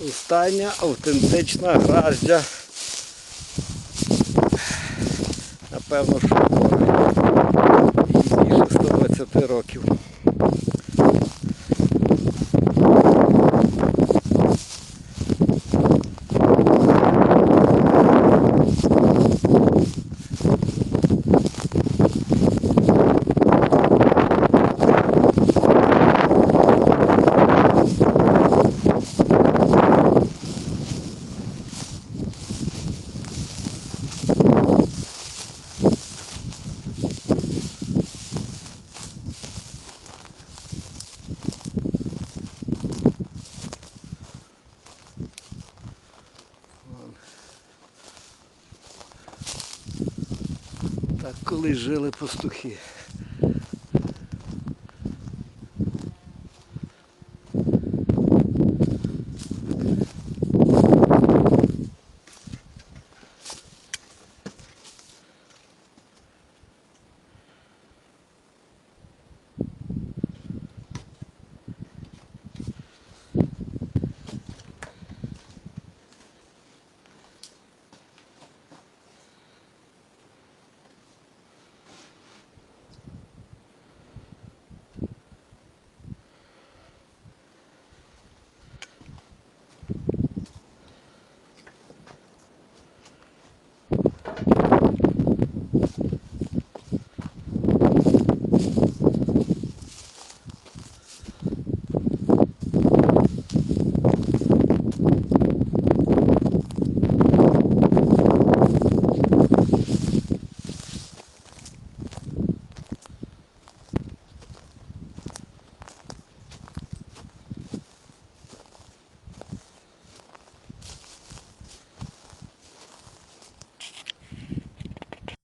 Остання автентична граждя. Напевно, що більше 120 років. Так колись жили пастухи.